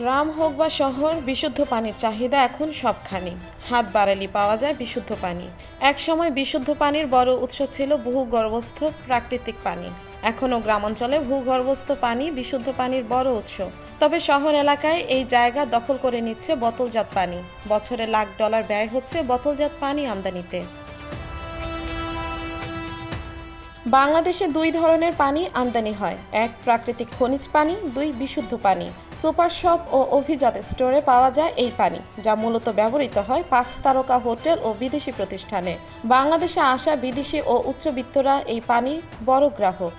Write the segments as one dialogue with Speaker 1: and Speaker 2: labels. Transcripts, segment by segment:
Speaker 1: গ্রাম হোক বা শহর, বিশুদ্ধ পানির চাহিদা এখন সবখানে। হাত বাড়ালি পাওয়া যায় বিশুদ্ধ পানি। একসময় বিশুদ্ধ পানির বড় উৎস ছিল ভূগর্ভস্থ প্রাকৃতিক পানি। এখনও গ্রামাঞ্চলে ভূগর্ভস্থ পানি বিশুদ্ধ পানির বড় উৎস। তবে শহর এলাকায় এই জায়গা দখল করে নিচ্ছে বোতলজাত পানি। বছরে লাখ ডলার ব্যয় হচ্ছে বোতলজাত পানি আমদানিতে। বাংলাদেশে দুই ধরনের পানি আমদানি হয়। এক প্রাকৃতিক খনিজ পানি, দুই বিশুদ্ধ পানি। সুপার শপ ও অভিজাত স্টোরে পাওয়া যায় এই পানি, যা মূলত ব্যবহৃত হয় পাঁচ তারকা হোটেল ও বিদেশি প্রতিষ্ঠানে। বাংলাদেশে আসা বিদেশি ও উচ্চবিত্তরা এই পানি বড় গ্রাহক।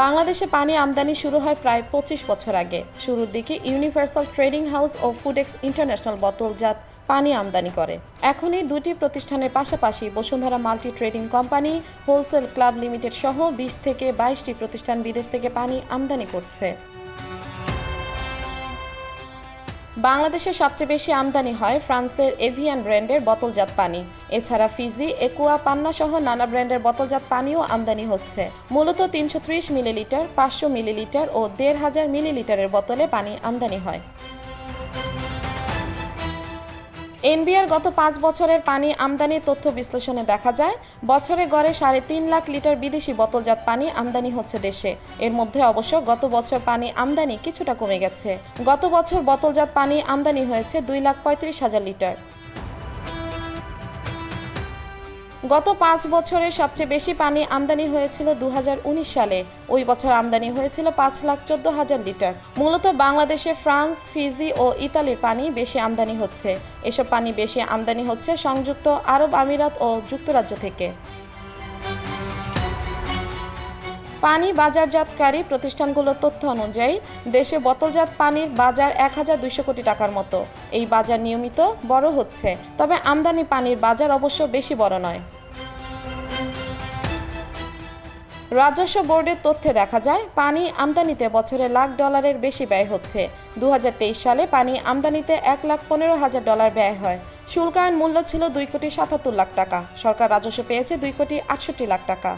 Speaker 1: বাংলাদেশে পানি আমদানি শুরু হয় প্রায় পঁচিশ বছর আগে। শুরুর দিকে ইউনিভার্সাল ট্রেডিং হাউস ও ফুডেক্স ইন্টারন্যাশনাল বোতলজাত পানি আমদানি করে। এখন এই দুটি প্রতিষ্ঠানের পাশাপাশি Bashundhara multi trading company, wholesale club limited সহ বিশ থেকে বাইশটি প্রতিষ্ঠান বিদেশ থেকে পানি আমদানি করছে। বাংলাদেশে সবচেয়ে বেশি আমদানি হয় ফ্রান্সের এভিয়ান ব্র্যান্ডের বোতলজাত পানি। এছাড়া ফিজি, একুয়া, পান্না সহ নানা ব্র্যান্ডের বোতলজাত পানিও আমদানি হচ্ছে। মূলত তিনশো ত্রিশ মিলিলিটার, পাঁচশো মিলিলিটার ও দেড় হাজার মিলিলিটারের বোতলে পানি আমদানি হয়। এনবিআর গত পাঁচ বছরের পানি আমদানির তথ্য বিশ্লেষণে দেখা যায়, বছরে গড়ে সাড়ে তিন লাখ লিটার বিদেশি বোতলজাত পানি আমদানি হচ্ছে দেশে। এর মধ্যে অবশ্য গত বছর পানি আমদানি কিছুটা কমে গেছে। গত বছর বোতলজাত পানি আমদানি হয়েছে দুই লাখ পঁয়ত্রিশ হাজার লিটার। গত পাঁচ বছরে সবচেয়ে বেশি পানি আমদানি হয়েছিল দু হাজার উনিশ সালে। ওই বছর আমদানি হয়েছিল পাঁচ লাখ চোদ্দ হাজার লিটার। মূলত বাংলাদেশে ফ্রান্স, ফিজি ও ইতালির পানি বেশি আমদানি হচ্ছে। এসব পানি বেশি আমদানি হচ্ছে সংযুক্ত আরব আমিরাত ও যুক্তরাজ্য থেকে। পানি বাজারজাতকারী প্রতিষ্ঠানগুলোর তথ্য অনুযায়ী, দেশে বোতলজাত পানির বাজার এক হাজার দুইশো কোটি টাকার মতো। এই বাজার নিয়মিত বড় হচ্ছে, তবে আমদানি পানির বাজার অবশ্য বেশি বড় নয়। রাজস্ব বোর্ডের তথ্যে দেখা যায়, পানি আমদানিতে বছরে লাখ ডলারের বেশি ব্যয় হচ্ছে। দু হাজার তেইশ সালে পানি আমদানিতে এক লাখ পনেরো হাজার ডলার ব্যয় হয়। শুল্কায়ন মূল্য ছিল দুই কোটি সাতাত্তর লাখ টাকা। সরকার রাজস্ব পেয়েছে দুই কোটি আটষট্টি লাখ টাকা।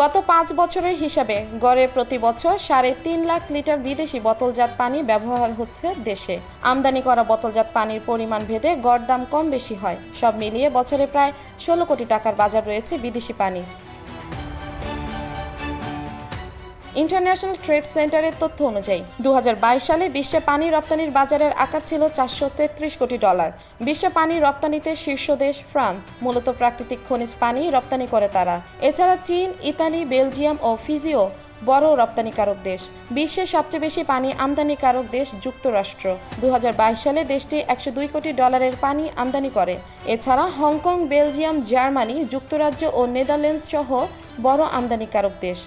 Speaker 1: গত পাঁচ বছরের হিসাবে গড়ে প্রতি বছর সাড়ে তিন লাখ লিটার বিদেশি বোতলজাত পানি ব্যবহার হচ্ছে দেশে। আমদানি করা বোতলজাত পানির পরিমাণ ভেদে গড় দাম কম বেশি হয়। সব মিলিয়ে বছরে প্রায় ষোলো কোটি টাকার বাজার রয়েছে বিদেশি পানির। ইন্টারন্যাশনাল ট্রেড সেন্টারের তথ্য অনুযায়ী দু হাজার বাইশ সালে বিশ্বে পানি রপ্তানির বাজারের আকার ছিল চারশো তেত্রিশ কোটি ডলার। বিশ্বে পানি রপ্তানিতে শীর্ষ দেশ ফ্রান্স, মূলত প্রাকৃতিক খনিজ পানি রপ্তানি করে তারা। এছাড়া চীন, ইতালি, বেলজিয়াম ও ফিজিও বড় রপ্তানিকারক দেশ। বিশ্বের সবচেয়ে বেশি পানি আমদানিকারক দেশ যুক্তরাষ্ট্র। দু হাজার বাইশ সালে দেশটি একশো দুই কোটি ডলারের পানি আমদানি করে। এছাড়া হংকং, বেলজিয়াম, জার্মানি, যুক্তরাজ্য ও নেদারল্যান্ডস সহ বড় আমদানিকারক দেশ।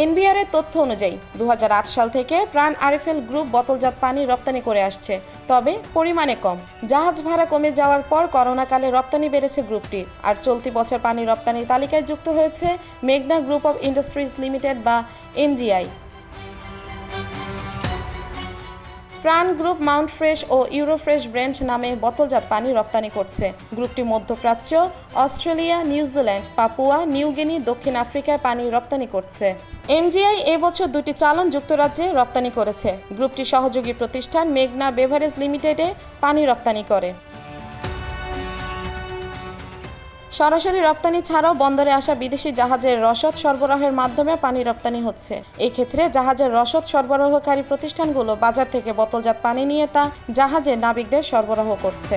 Speaker 1: এনবিআর এর তথ্য অনুযায়ী দু হাজার আট সাল থেকে প্রাণ আরএফএল গ্রুপ বোতলজাত পানি রপ্তানি করে আসছে, তবে পরিমাণে কম। জাহাজ ভাড়া কমে যাওয়ার পর করোনাকালে রপ্তানি বেড়েছে গ্রুপটি, আর চলতি বছর পানি রপ্তানির তালিকায় যুক্ত হয়েছে মেঘনা গ্রুপ অব ইন্ডাস্ট্রিজ লিমিটেড বা MGI Pran group mount fresh ও ইউরোফ্রেশ ব্র্যান্ড নামে বোতলজাত পানি রপ্তানি করছে। গ্রুপটি মধ্যপ্রাচ্য, অস্ট্রেলিয়া নিউজিল্যান্ড পাপুয়া নিউগিনি দক্ষিণ আফ্রিকায় পানি রপ্তানি করছে। এমজিআই এবছর দুটি চালন যুক্তরাজ্যে রপ্তানি করেছে। গ্রুপটি সহযোগী প্রতিষ্ঠান মেঘনা বেভারেজ লিমিটেডে পানি রপ্তানি করে। সরাসরি রপ্তানি ছাড়াও বন্দরে আসা বিদেশি জাহাজের রসদ সরবরাহের মাধ্যমে পানি রপ্তানি হচ্ছে। এক্ষেত্রে ক্ষেত্রে জাহাজের রসদ সরবরাহকারী প্রতিষ্ঠানগুলো বাজার থেকে বোতলজাত পানি নিয়ে তা জাহাজে নাবিকদের সরবরাহ করছে।